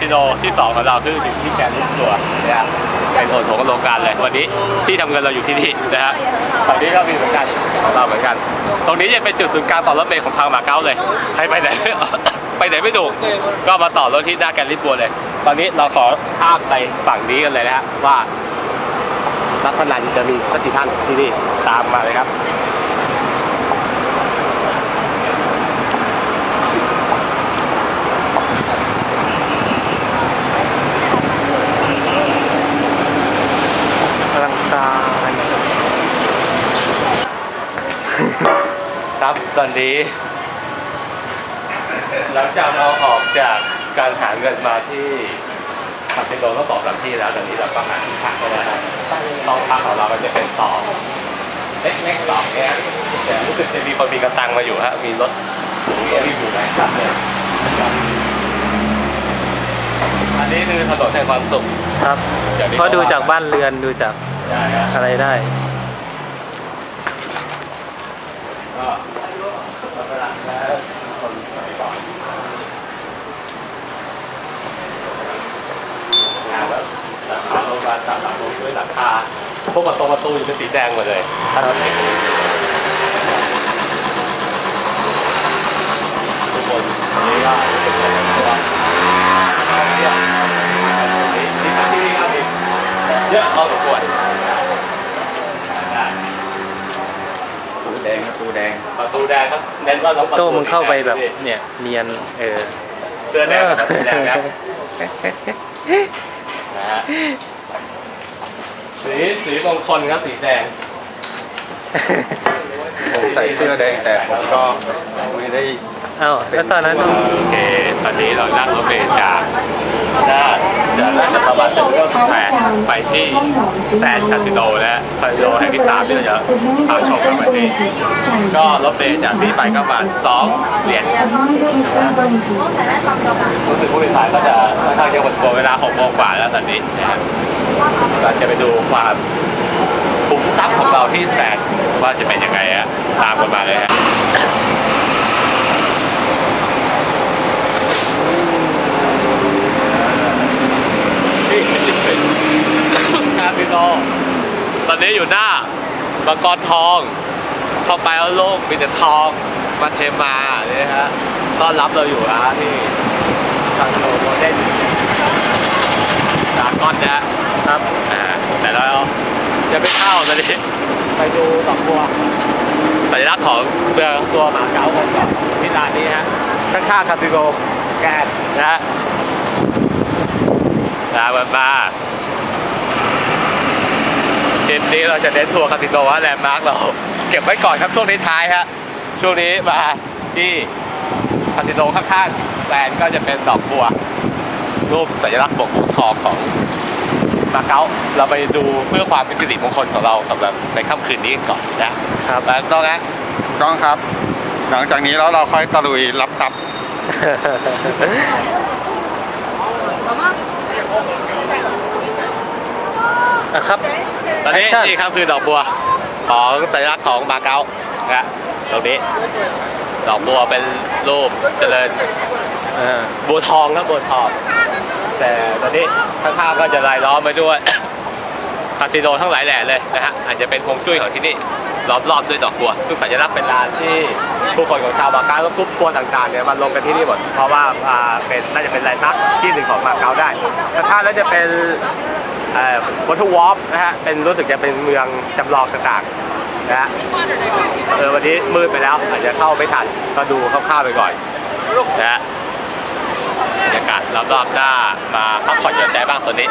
าสิโนที่สองของเราคืออยู่ที่แกนลิสตัวนะครับเป็นโถงของโรงการเลยวันนี้ที่ทำเงินเราอยู่ที่นี่นะฮะฝั่งนี้ก็มีเหมือนกันของเราเหมือนกัน ตรงนี้จะเป็นจุดศูนย์กลางต่อรถเมล์ของทางมาเก๊าเลยใครไปไหนไปไหนไม่ถูกก็มาต่อรถที่หน้าแกนลิสบัวเลย ตอนนี้เราขอข้ามไปฝั่งนี้กันเลยนะฮะว่านักพนันจะมีสักกี่ท่านที่นี่ตามมาเลยครับ ตายครับตอนนี้ หลังจากเราออกจากการหาเงินมาที่คาสิโนก็สองสามที่แล้วตอนนี้เราก็หาที่พักไปแล้วนะห้องพักของเราก็จะเป็นต่อเล็กๆต่อเนี่ยแต่รู้สึกจะมีคนมีกระตังมาอยู่ฮะมีรถหรูเอรีอยู่ไหนครับเนี่ยอันนี้คือถนนแห่งความสุขครับดี๋ยวนี้เพราะดูจากบ้านเรือนดูจากได้ฮะ อะไรได้ก็ลักษณะแล้วคนสมัยก่อนงานแล้วหลังคาโรงพยาบาลสามหลังลงด้วยหลังคาพวกประตูประตูอยู่เป็นสีแดงหมดเลยถ้าเราเห็นทุกคนนนี้ก็เป็นตัวตัวท่องเที่ยวนี่นี่ครับที่นี่ครับอีกเยอะพอสมควรได้ ตูแดงครับตูแดงประตูแดงครับเน้นว่าต้องประตูโต้มึงเข้าไปแบบสีดงเนี่ยเนียนเออเสื้อแดงกับสีแดงนะนะฮะสีสีมงคลครับสีแดง ผมใส่เสื้อแดงแต่ผมก็ไม่ได้ เอ้าแล้วตอนนั้น โอเค ตอนนี้เรานั่งรถเมล์จากหน้าจากน่าจะประมาณสิบเก้าสิบแปดไปที่แซนคาสิโนนะฮะคาสิโนแห่งที่สามที่เราจะพาชมกันวันนี้ ก็รถเมล์จากนี้ไปก็ประมาณสองเหรียญรู้สึกผู้โดยสารก็จะค่อนข้างเยอะพอสมควรเวลา6โมงกว่าแล้วตอนนี้นะครับเราจะไปดูความคุ้มทรัพย์ของเราที่แสนว่าจะเป็นยังไงฮะตามกันมาเลยฮะนี่เป็น คาสิโนตอนนี้อยู่หน้ามังกรทอง เข้าไปแล้วโลกมีแต่ทองมาเทมาเนี่ยฮะต้อนรับเราอยู่นะที่คาสิโนโมเดนดากอนนะฮะครับอ่าแต่เราจะไม่เข้าตอนนี้ไปดูดอกบัวสัญลักษณ์ของเมืองตัวหมาเก๊ากันก่อนที่ร้านนี้ฮะข้างๆคาสิโนแกนนะฮะนะมันมา ทริปนี้เราจะเน้นทัวร์คาสิโนฮะแลนด์มาร์กเรา เก็บไว้ก่อนครับช่วงท้ายๆฮะช่วงนี้มาที่คาสิโนข้างๆแลนด์ก็จะเป็นดอกบัว รูปสัญลักษณ์บกทองของมาเก๊าเราไปดูเพื่อความเป็นสิริมงคลของเราสำหรับในค่ำคืนนี้กันก่อนนะครับแล้วต้องนะกล้องครับ หลังจากนี้แล้วเราค่อยตะลุยรับทรัพย์นะครับต อนนี้ Action นี่ครับคือดอกบัวของสัญลักษณ์ของมาเก๊านะตรงนี้ ดอกบัวเป็นรูปเจริญเออบัวทองครับบัวทอง แต่ตอนนี้ข้างๆก็จะรายล้อมไปด้วย คาสิโนทั้งหลายแหล่เลยนะฮะอาจจะเป็นฮวงจุ้ยของที่นี่ล้อมรอบด้วยดอกบัวซึ่งสัญลักษณ์เป็นลานที่ผู้คนของชาวมาเก๊าและกรุ๊ปทัวร์ต่างๆเนี่ยมาลงกันที่นี่หมดเพราะว่าอ่าเป็นน่าจะเป็นแลนด์มาร์คที่หนึ่งของมาเก๊าได้ข้างๆแล้วจะเป็น วัตถุวอล์ฟนะฮะเป็นรู้สึกจะเป็นเมืองจำลองต่างๆนะฮะเออวันนี้มืดไปแล้ว อาจจะเข้าไม่ทันก็ดูคร่าวๆไปก่อนนะฮะบรรยากาศรอบๆหน้ามาพักผ่อนหย่อนใจบ้างตัวนี้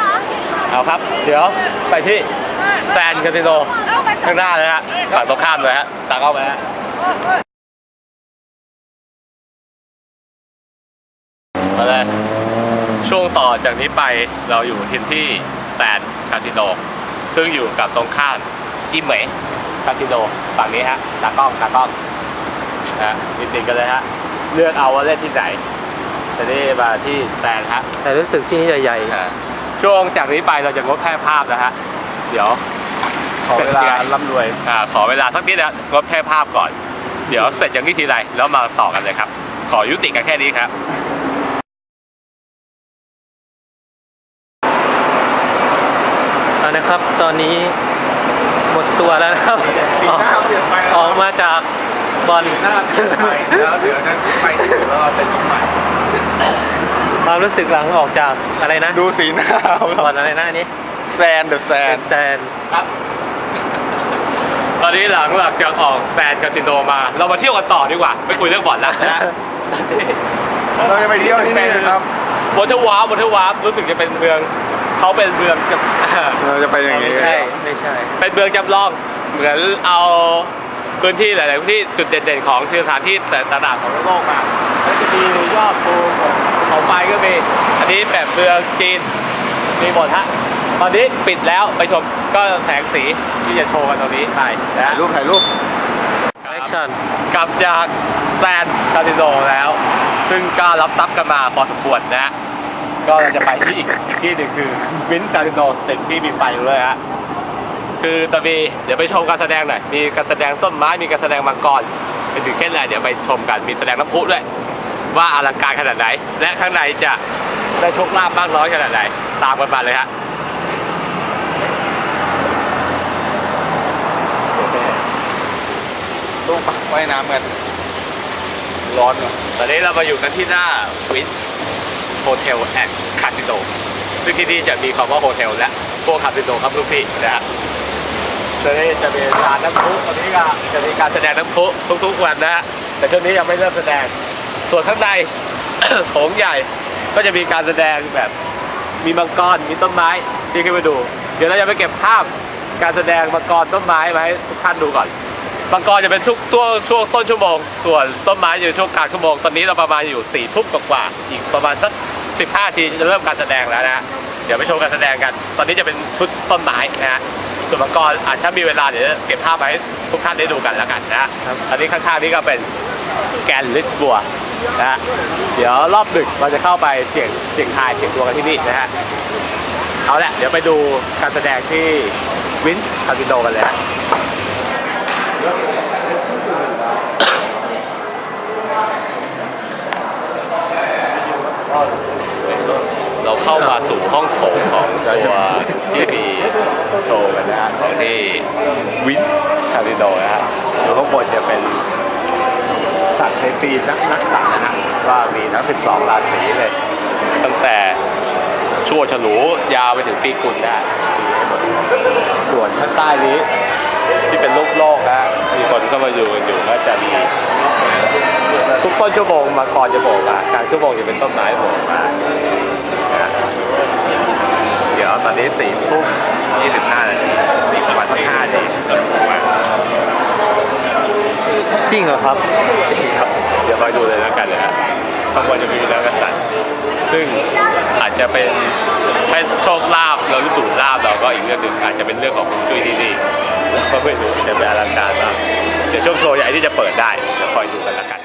เอาครับ เดี๋ยวไปที่แซนคาสิโนข้างหน้าเลยฮะฝั่งตรงข้ามเลยฮะตามเข้าไปฮะเอาเลยช่วงต่อจากนี้ไปเราอยู่ที่ที่ แซนคาสิโนซึ่งอยู่กับตรงข้ามจิมเหมยคาสิโนฝั่งนี้ฮะตากล้องตากล้องนะฮะติดๆกันเลยฮะเลือกเอาว่าเล่นที่ไหนจะได้มาที่แซนฮะแต่รู้สึกที่นี่ใหญ่อ่าช่วงจากนี้ไปเราจะงดแพร่ภาพนะฮะเดี๋ยวขอเวลาร่ำรวย อ่าขอเวลาสักนิดนะงดแพร่ภาพก่อน เดี๋ยวเสร็จจากนี้ทีไรแล้วมาต่อกันเลยครับ ขอยุติกันแค่นี้ครับ นะครับ ตอนนี้หมดตัวแล้วนะครับ ปีหน้าเปลี่ยนไป ออกมาจากบอล หน้าเปลี่ยนไปแล้วเดี๋ยวจะไปที่อื่นแล้วเราจะยิงใหม่ ความ รู้สึกหลังออกจากอะไรนะดูสีหน้าเขาครับบอลอะไรนะอันนี้แซนเดอะแซนแซนครับ ตอนนี้หลังหลังจากออกแฟนคาสิโนมา เรามาเที่ยวกันต่อดีกว่า ไม่คุยเรื่องบอลแล้วนะเราจะไปเที่ยวที่นี่นะครับวอเทอร์วาร์วอเทอร์วาร์รู้สึกจะเป็นเมืองเขาเป็นเมืองจำ เราจะไปอย่างไม่นี้ใช่ไม่ใช่ เป็นเมืองจำลองเหมือนเอาพื้นที่หลาย ๆ พื้นที่จุดเด่น ๆ ของสถานที่แต่ต่างๆของโลกมาแล้วจะมียอดภูเขา ไฟก็มี อันนี้แบบเมืองจีน มีหมดฮะ ตอนนี้ปิดแล้วไปชมก็แสงสีที่จะโชว์กันตรงนี้ไปนะถ่ายรูปถ่ายรูปแอคชั่นกลับจากแซนคาสิโนแล้ว ซึ่งก็รับทรัพย์กันมาพอสมควรนะฮะก็เราจะไปที่อีกอีกที่หนึ่งคือวินคาสิโนตึกที่มีไฟอยู่เลยฮะคือตอนนี้เดี๋ยวไปชมการแสดงหน่อย มีการแสดงต้นไม้ มีการแสดงมังกร เป็นถึงแค่ไหนเดี๋ยวไปชมกัน มีแสดงน้ำพุด้วย ว่าอลังการขนาดไหน และข้างในจะได้โชคลาภมากน้อยขนาดไหน ตามกันมาเลยฮะรูปว่ายน้ำกันร้อนเหรอตอนนี้เรามาอยู่กันที่หน้าวินโฮเทลแอนด์คาสิโนซึ่งที่นี่จะมีคำว่าโฮเทลและพวกคาสิโนครับทุกที่นะฮะตอนนี้จะมีร้านน้ำพุตอนนี้ก็จะมีการแสดงน้ำพุทุกๆวันนะฮะแต่ช่วงนี้ยังไม่เริ่มแสดง ส่วนข้างใน โถงใหญ่ก็จะมีการแสดงแบบมีมังกรมีต้นไม้ที่ขึ้นไปดู เดี๋ยวเราจะไปเก็บภาพการแสดงมังกรต้นไม้มาให้ทุกท่านดูก่อนมังกรจะเป็นช่วงช่วงช่วงต้นชั่วโมง ส่วนต้นไม้อยู่ช่วงกลางชั่วโมงตอนนี้เราประมาณอยู่สี่ทุ่มกว่าๆอีกประมาณสักสิบห้าทีจะเริ่มการแสดงแล้วนะฮะเดี๋ยวไปชมการแสดงกัน ตอนนี้จะเป็นชุดต้นไม้นะฮะส่วนมังกรอาจถ้ามีเวลาเดี๋ยวจะเก็บภาพไว้ให้ทุกท่านได้ดูกันแล้วกันนะฮะอันนี้ข้างๆนี้ก็เป็นแกนลิสบัว นะฮะเดี๋ยวรอบดึกเราจะเข้าไปเสี่ยงเสี่ยงทายเสี่ยงดวงกันที่นี่นะฮะเอาละเดี๋ยวไปดูการแสดงที่วินคาสิโนกันเลยฮะเราเข้ามาสู่ห้องโถงของตัวที่มีโชว์กันนะฮะของที่วินชาริโดนะฮะอยู่ข้างบนจะเป็น สัตว์ในปีนักนักสัตว์นะฮะว่ามีทั้ง 12 ราศีเลย ตั้งแต่ชั่วฉลูยาวไปถึงปีกุลนะฮะมีให้ดส่วนข้างใต้นี้ ที่เป็นลูกโลกะฮะมีคนเข้ามาอยู่กันอยู่ก็จะมีทุกต้นชั่วโมงมาก่อนจะโผล่มากลางชั่วโมงจะเป็นต้นไม้โผล่มาเดี๋ยวตอนนี้สี่ทุ่มยี่สิบห้านาทีสี่ประมาณสักห้านาทีจะลงมา จริงเหรอครับ ครับ เดี๋ยวไปดูเลยแล้วกันนะฮะข้างบนจะมีแล้วกษัตว์ซึ่งอาจจะเป็นให้โชคลาภเรารู้สูตรลาภเราก็อีกเรื่องหนึ่งอาจจะเป็นเรื่องของคุณจุ้ยที่นี่ก็ไม่รู้จะเป็นอลังการมากเดี๋ยวช่วงโชว์ใหญ่ที่จะเปิดได้เดี๋ยวคอยดูกันแล้วกัน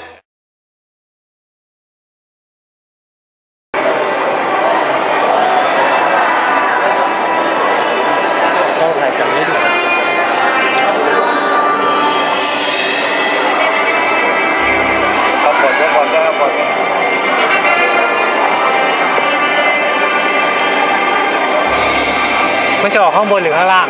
ข้างบนหรือข้างล่าง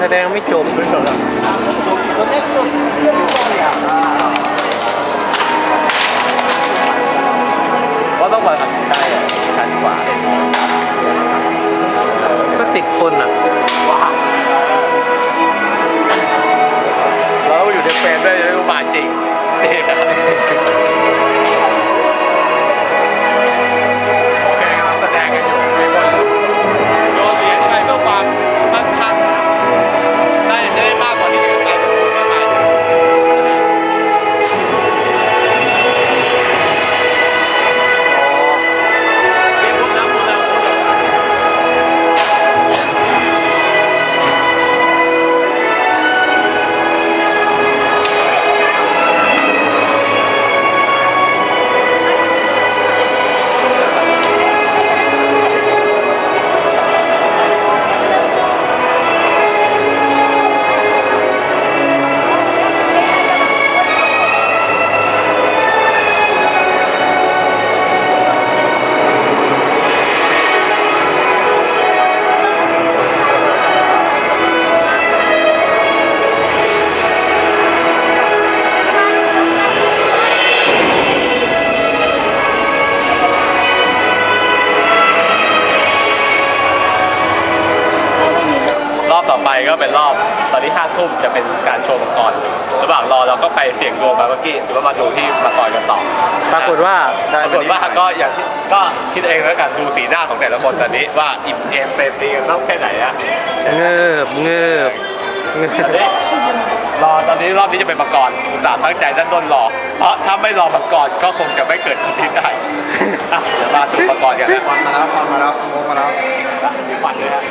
แสดงไม่จบไม่จบแล้วก็ต้องมาทำได้กันกว่าก็ติดคนอะแล้วอยู่ในเฟรมด้ยจะได้รู้มาจริง อิ่มเอมเปรมปรีกันต้องแค่ไหนอะเงิบเงิบเงิตอนบนี้รอตอนนี้รอบนี้จะเป็นมังกรอุตส่าห์ตั้งใจด้านต้นรอ เพราะถ้าไม่รอมังกรก็คงจะไม่เกิดคอนทิได้อะเดี๋ยวมาดูมังกรกันนะควันมาแล้วควันมาแล้วสโมกมาแล้วมีฝันด้วยฮะ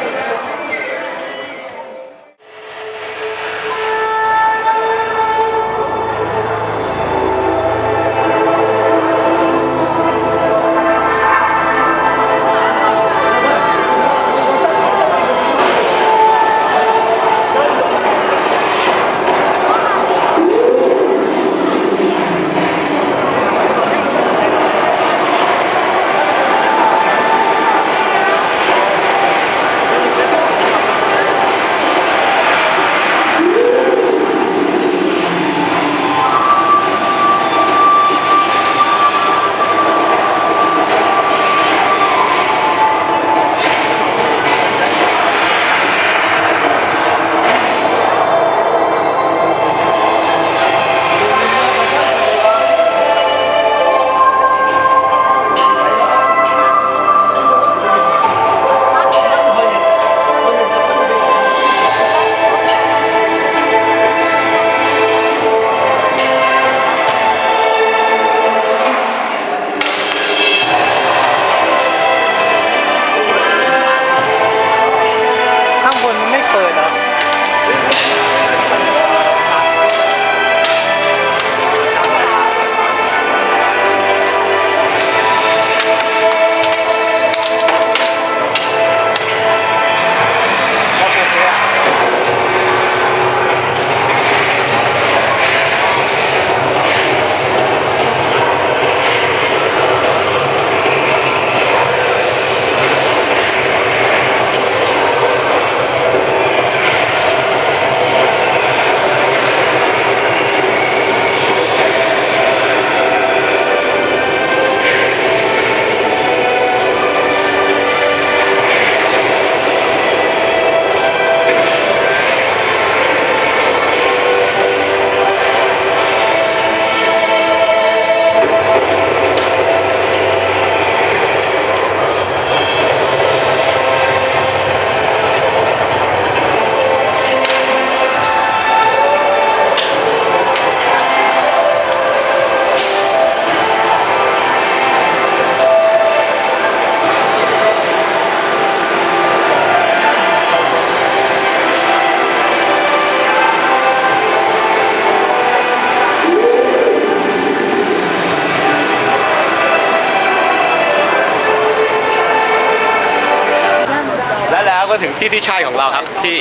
ก็ถึงที่ที่ใช่ของเราครับที่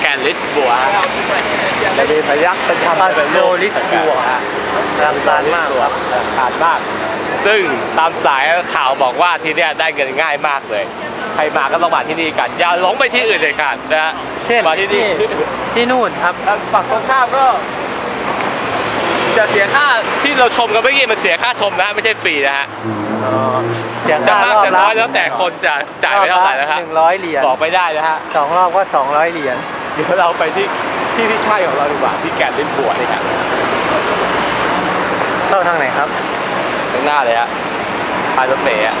แกนลิสบัวจะมีพยักษ์เป็นทำเป็นรูปลิสบัวฮะอลังการมากตัวอลังการมาก ซึ่งตามสายข่าวบอกว่าที่เนี่ยได้เงินง่ายมากเลย ใครมาก็ต้องมาที่นี่กัน อย่าหลงไปที่อื่นเลยค่ะนะฮะเช่นมาที่นี่ที่นู่นครับทางฝั่งตรงข้ามก็ จะเสียค่าที่เราชมกันเมื่อกี้มันเสียค่าชมนะไม่ใช่ฟรีนะฮะเสียจะค่ามากรอบจะละน้อยแล้วแต่คนจะจ่ายไปเท่าไหร่นะฮะหนึ่งร้อยเหรียญบอกไม่ได้นะฮะ สองรอบก็สองร้อยเหรียญเดี๋ยวเราไปที่ที่ที่ใช่ของเราดีกว่าที่แกนลิ้นบัวนี่ครับเข้าทางไหนครับข้างหน้าเลยฮะปลายรถเมล์อะ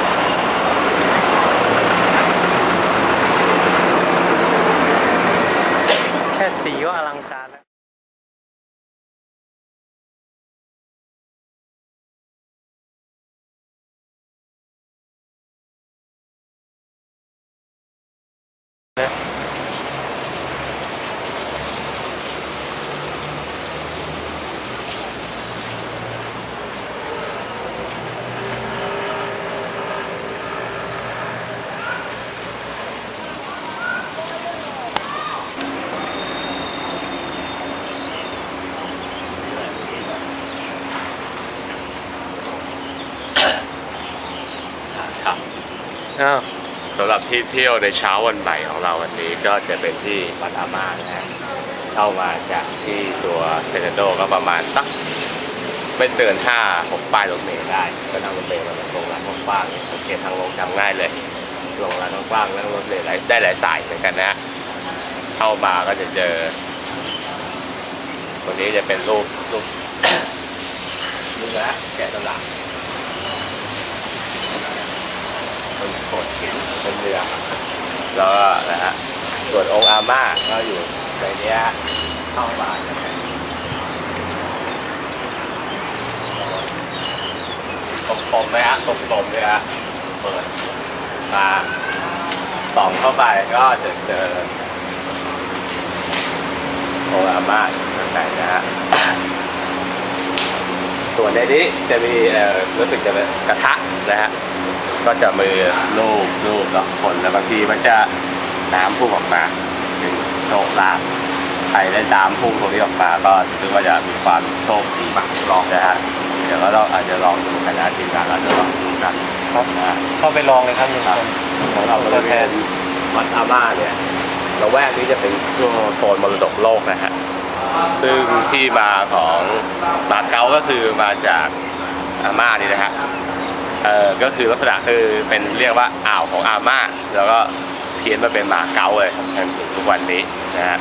แค่สีก็อลังการแล้ว ครับ อ้าว สำ หรับที่เที่ยวในเช้าวันใหม่ของเราวันนี้ก็จะเป็นที่วัดอามานะฮะเข้ามาจากที่ตัวเซนโดก็ประมาณสักไม่เกินห้าหกป้ายรถเมล์ได้ก็นั่งรถเมล์มาตรงร้านกว้างๆสังเกตทางลงจำง่ายเลยลงร้านกว้างๆนั่งรถเมล์ได้หลายสายเหมือนกันนะเข้ามาก็จะเจอตัวนี้จะเป็นรูปรูปนี่นะแกะสลักเป็ นโขดหินเป็นเรือแล้วก็นะฮะส่วนองค์อาม่าก็อยู่ในเนี้ยเข้ามาตรงตรงๆไหมฮะตรงตรงๆเลยฮะเปิดมาส่องเข้าไปก็จะเจอองอาม่าอยู่ข้างในนะฮะส่วนในนี้จะมีเอ่อรู้สึกจะเป็นกระทะนะฮะ ก็จะมือลูบลูบดอกผลแล้วบางทีมันจะน้ำพุ่งออกมาเป็นโชคลาภใครได้ตามพุ่งตรงนี้ออกมาก็ถือว่าจะมีความโชคดีมากลองนะฮะเดี๋ยวก็ต้องอาจจะลองดูกันนะทีมงานเราจะลองดูกันครับนะฮะเข้าไปลองเลยครับหนึ่งคนของเราบริเวณวัดอาม่าเนี่ยละแวกนี้จะเป็นโซนมรดกโลกนะฮะซึ่งที่มาของบาเกาก็คือมาจากอาม่านี่นะฮะ เอ่อก็คือลักษณะคือเป็นเรียกว่าอ่าวของอาม่า แล้วก็เพี้ยนมาเป็นหมาเก๊าเลยจนถึงทุกวันนี้นะฮะ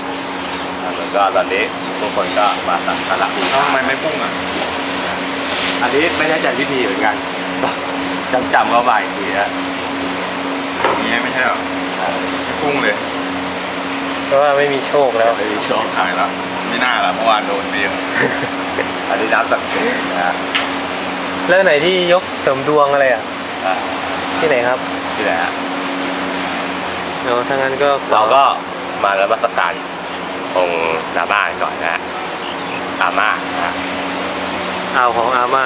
แล้วก็ตอนนี้ทุกคนก็มาสักการะบูทำชาไมไม่พุ่งอะ อันนี้ไม่แน่ใจวิธีเหมือนกันจำจำๆเข้าไปอีกทีนะอย่างนี้ไม่ใช่เหรอไม่พุ่งเลยเพราะว่าไม่มีโชคแล้วไม่มีโชคหายแล้ว ไม่น่าละเมื่อวานโดนเดียวอันนี้น้ำสักดิ์สิทธิ์นะฮะ แล้วไหนที่ยกเสริมดวงอะไรอะ อะที่ไหนครับที่ไหนฮะเนาะถ้างั้นก็ขอเราก็มาแล้วมาสการองค์อาม่าก่อนนะฮะอาม่านะฮะอ่าวของอาม่า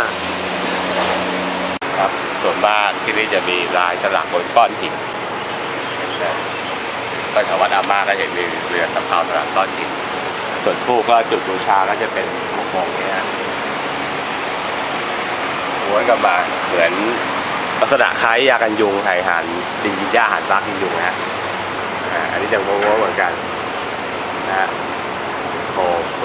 ครับส่วนมากที่นี่จะมีลายสลักบนก้อนหินนะก็แถววัดอาม่าก็จะมีเรือสำเภาสลักก้อนหินส่วนทูปก็จุดบูชาก็จะเป็นหกโมงนี้ฮะม้ วนกลับมาเหมือนลักษณะคล้ายยากันยุงไถ่หันดินยินหญ้าหันรักยุงนะฮะอันนี้จะโง่ๆเหมือนกันนะฮะโอ้โห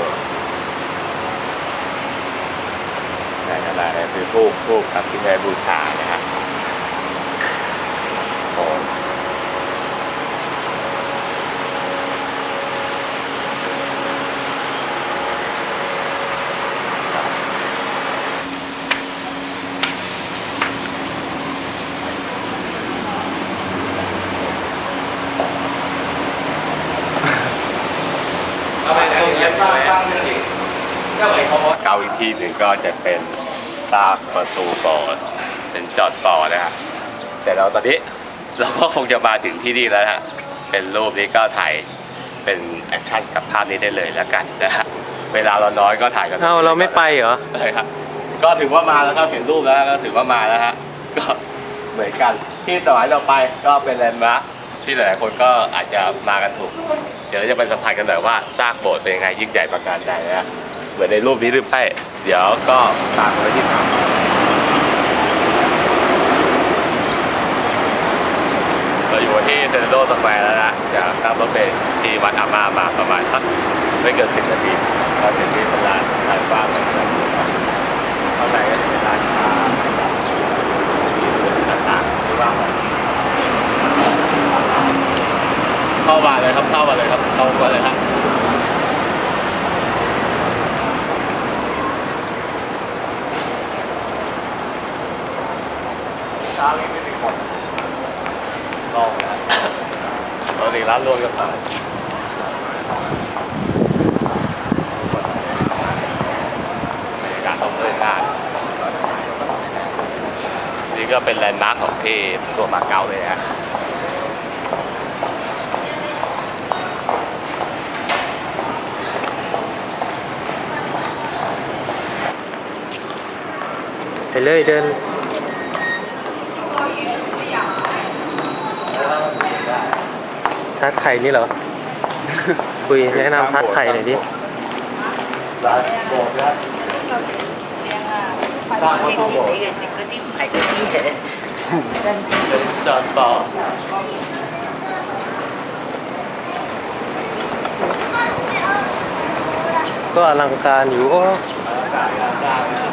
ได้อะไรคือทูบทูบกับที่ได้บูชานะฮะโอ้ เกาอีกทีหนึ่งก็จะเป็นซากประตูก่อเป็นจอดก่อนะฮะแต่เราตอนนี้เราก็คงจะมาถึงที่นี่แล้วฮะเป็นรูปนี้ก็ถ่ายเป็นแอคชั่นกับภาพนี้ได้เลยแล้วกันนะฮะเวลาเราน้อยก็ถ่ายกันเอ้าเราไม่ไปเหรอใช่ครับก็ถือว่ามาแล้วครับเห็นรูปแล้วก็ถือว่ามาแล้วฮะก็เหมือนกันที่สมัยเราไปก็เป็นแลนด์มาร์คที่หลายๆคนก็อาจจะมากันถูก เดี๋ยวจะไปสัมผัสกันหน่อยว่าซากโบสถ์เป็นยังไงยิ่งใหญ่ประการใดนะ เหมือนในรูปนี้หรือไม่เดี๋ยวก็ตามไว้ที่ทางเราอยู่ที่เซนโดสแควร์แล้วนะเดี๋ยวขับรถไปที่วัดอามามาประมาณสักไม่เกินสิบนาทีเราถึงที่เป็นร้าดลานกว้างเลยนะครับข้างในก็จะเป็นร้านค้าต่างๆที่ว่างไว้ เข้ามาเลยครับเข้ามาเลยครับเข้ามาเลยครับช้าเลยไม่ถึงคนลองนะเราถึงร้านรวมกันไปบรรยากาศต้องเลื่อนได้นี่ก็เป็นแลนด์มาร์คของที่ตัวมาเก๊าเลยฮะ ไป เลยเดินทัดไข่นี่เหรอ คุยแนะนำทัดไข่หน่อยดิจอดต่อก็อลังการอยู่ก็อลัอ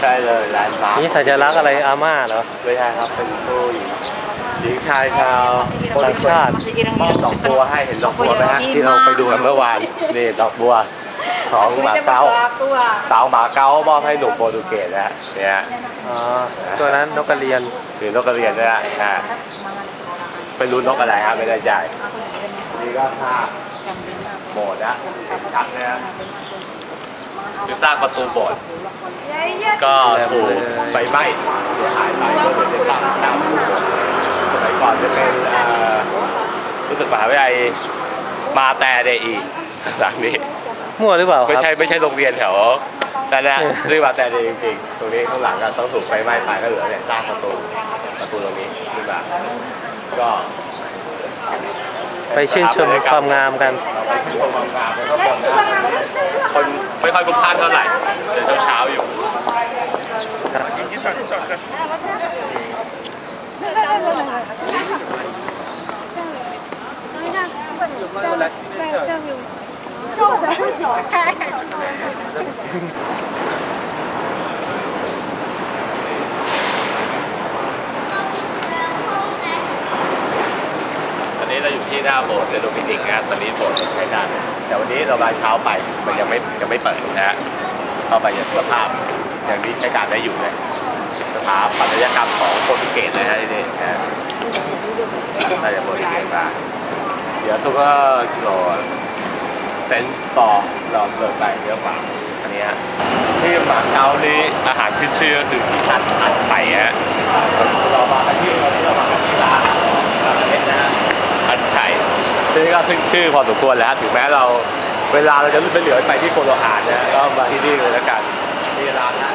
ใช่เลยหลนด์มานี่สัญลักษณ์อะไรอาม่าเหรอ ไม่ใช่ครับเป็นผู้หญิงชายชาวต่าชาติมอบดอกบัวให้เห็นดอกบัวไหมฮะที่เราไปดูกันเมื่อวานนี่ดอกบัวของหมาเก้าสาวหมาเก้ามอบให้หนุ่มโปรตุเกสนะเนี่ยตัวนั้นนกกระเรียนหรือนกกระเรียนนะฮะไป็นรู้นกอะไรครับไม่ได้ใจนี่ก็ภา โบสถ์นะเห็นชัดนะฮะคือสร้างประตูโบสถ์ก็ถูกไฟไหม้เสียหายไปก็เหมือนเป็นภาพเก่าสมัยก่อนจะเป็นเอ่อรู้สึกมหาวิทยาลัยมาแต่เดอีหลังนี้มั่วหรือเปล่าคไม่รับใช่ไม่ใช่โรงเรียนแถวนั่นนะเรียกว่าแต่เดจริงๆตรงนี้ข้างหลังก็ต้องถูกไฟไหม้ไปก็เหลือเนี่ยสร้างประตูประตูตรงนี้ขึ้นมาก็ ไปชื่นชมความงามกัน ไปชื่นชมความงามแล้วก็คนนะคนไม่ค่อยพลุกพล่านเท่าไหร่เดี๋ยวเช้าๆอยู่ ตอนนี้ เราอยู่ที่หน้าโบสถ์เซนต์โดมินิกนะตอนนี้โบสถ์ใช้ได้แต่วันนี้เรามาเช้าไปมันยังไม่ยังไม่เปิดนะฮะเข้าไปยังสภาพอยังนี้ใช้การได้อยู่เลยสถาปัตยกรรมของโปรตุเกสนะฮะที่นี่นะน่าจะโปรตุเกสมาเดี๋ยวซุปเปอร์โรเซนต์ต่อเราเดินไปเยอะกว่าอันนี้ฮะที่หมาเก๊านี้อาหารขึ้นชื่อก็คือที่ชันอัดไข่ฮะเรามาที่เราที่เรามาที่ร้านร้านเล็กนะฮะ พันไข่ซึ่งก็ขึ้นชื่อพอสมควรแล้วถึงแม้เราเวลาเราจะไปเหลือไปที่โคโลหานนะก็มาที่นี่เลยแล้วกันที่ร้านนะ